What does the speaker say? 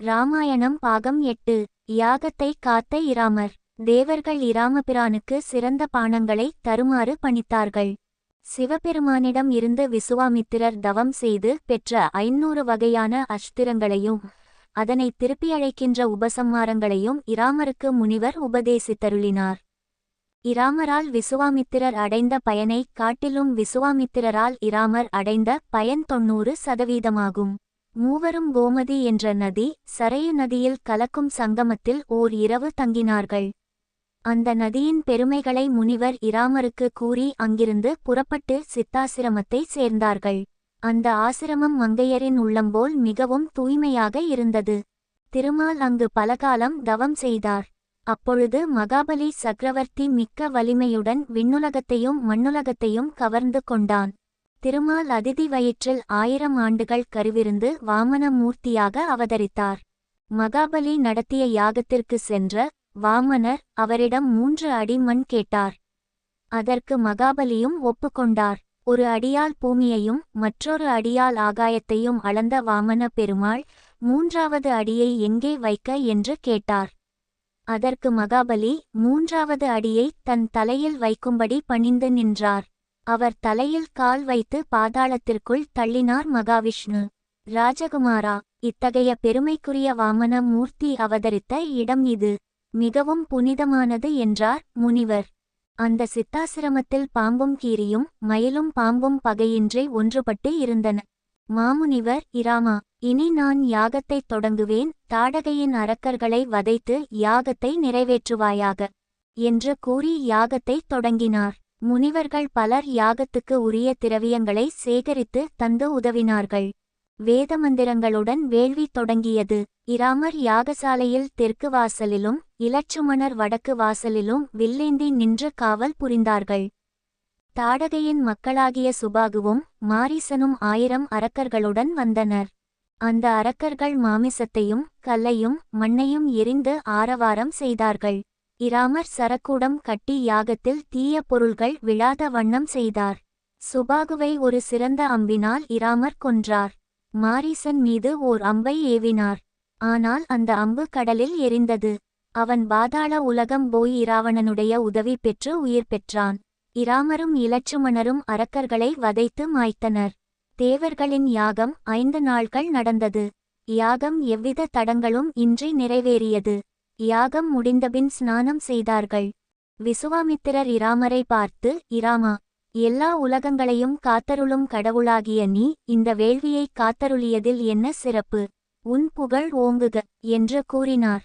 ராமாயணம் பாகம் எட்டு. யாகத்தை காத்த இராமர். தேவர்கள் இராமபிரானுக்கு சிறந்த பானங்களை தருமாறு பணித்தார்கள். சிவபெருமானிடம் இருந்து விசுவாமித்திரர் தவம் செய்து பெற்ற ஐநூறு வகையான அஸ்திரங்களையும் அதனை திருப்பி அழைக்கின்ற உபசம்மாரங்களையும் இராமருக்கு முனிவர் உபதேசித்தருளினார். இராமரால் விசுவாமித்திரர் அடைந்த பயனை காட்டிலும் விசுவாமித்திரரால் இராமர் அடைந்த பயன் தொன்னூறு சதவீதமாகும். மூவரும் கோமதி என்ற நதி சரையு நதியில் கலக்கும் சங்கமத்தில் ஓர் இரவு தங்கினார்கள். அந்த நதியின் பெருமைகளை முனிவர் இராமருக்கு கூறி அங்கிருந்து புறப்பட்டு சித்தாசிரமத்தை சேர்ந்தார்கள். அந்த ஆசிரமம் மங்கையரின் உள்ளம்போல் மிகவும் தூய்மையாக இருந்தது. திருமால் அங்கு பலகாலம் தவம் செய்தார். அப்பொழுது மகாபலி சக்கரவர்த்தி மிக்க வலிமையுடன் விண்ணுலகத்தையும் மண்ணுலகத்தையும் கவர்ந்து கொண்டான். திருமால் அதிதி வயிற்றில் ஆயிரம் ஆண்டுகள் கருவிருந்து வாமன மூர்த்தியாக அவதரித்தார். மகாபலி நடத்திய யாகத்திற்கு சென்ற வாமனர் அவரிடம் மூன்று அடி மண் கேட்டார். அதற்கு மகாபலியும் ஒப்புக்கொண்டார் ஒரு அடியால் பூமியையும் மற்றொரு அடியால் ஆகாயத்தையும் அளந்த வாமன பெருமாள் மூன்றாவது அடியை எங்கே வைக்க என்று கேட்டார். அதற்கு மகாபலி மூன்றாவது அடியை தன் தலையில் வைக்கும்படி பணிந்து நின்றார். அவர் தலையில் கால் வைத்து பாதாளத்திற்குள் தள்ளினார் மகாவிஷ்ணு. ராஜகுமாரா இத்தகைய பெருமைக்குரிய வாமன மூர்த்தி அவதரித்த இடம் இது. மிகவும் புனிதமானது என்றார் முனிவர். அந்த சித்தாசிரமத்தில் பாம்பும் கீரியும் மயிலும் பாம்பும் பகையின்றி ஒன்றுபட்டு இருந்தன. மாமுனிவர் இராமா இனி நான் யாகத்தைத் தொடங்குவேன் தாடகையின் அரக்கர்களை வதைத்து யாகத்தை நிறைவேற்றுவாயாக என்று கூறி யாகத்தைத் தொடங்கினார். முனிவர்கள் பலர் யாகத்துக்கு உரிய திரவியங்களை சேகரித்து தந்து உதவினார்கள். வேத மந்திரங்களுடன் வேள்வி தொடங்கியது. இராமர் யாகசாலையில் தெற்கு வாசலிலும் இலச்சுமணர் வடக்கு வாசலிலும் வில்லேந்தி நின்று காவல் புரிந்தார்கள். தாடகையின் மக்களாகிய சுபாகுவும் மாரிசனும் ஆயிரம் அரக்கர்களுடன் வந்தனர். அந்த அரக்கர்கள் மாமிசத்தையும் கல்லையும் மண்ணையும் எரிந்து ஆரவாரம் செய்தார்கள். இராமர் சரக்கூடம் கட்டி யாகத்தில் தீய பொருள்கள் விழாத வண்ணம் செய்தார். சுபாகுவை ஒரு சிறந்த அம்பினால் இராமர் கொன்றார். மாரீசன் மீது ஓர் அம்பை ஏவினார். ஆனால் அந்த அம்பு கடலில் எரிந்தது. அவன் பாதாள உலகம் போய் இராவணனுடைய உதவி பெற்று உயிர் பெற்றான். இராமரும் இலட்சுமணரும் அரக்கர்களை வதைத்து மாய்த்தனர். தேவர்களின் யாகம் ஐந்து நாள்கள் நடந்தது. யாகம் எவ்வித தடங்களும் இன்றி நிறைவேறியது. யாகம் முடிந்தபின் ஸ்நானம் செய்தார்கள். விசுவாமித்திரர் இராமரை பார்த்து இராமா எல்லா உலகங்களையும் காத்தருளும் கடவுளாகிய நீ இந்த வேள்வியை காத்தருளியதில் என்ன சிறப்பு? உன் புகழ் ஓங்குக என்று கூறினார்.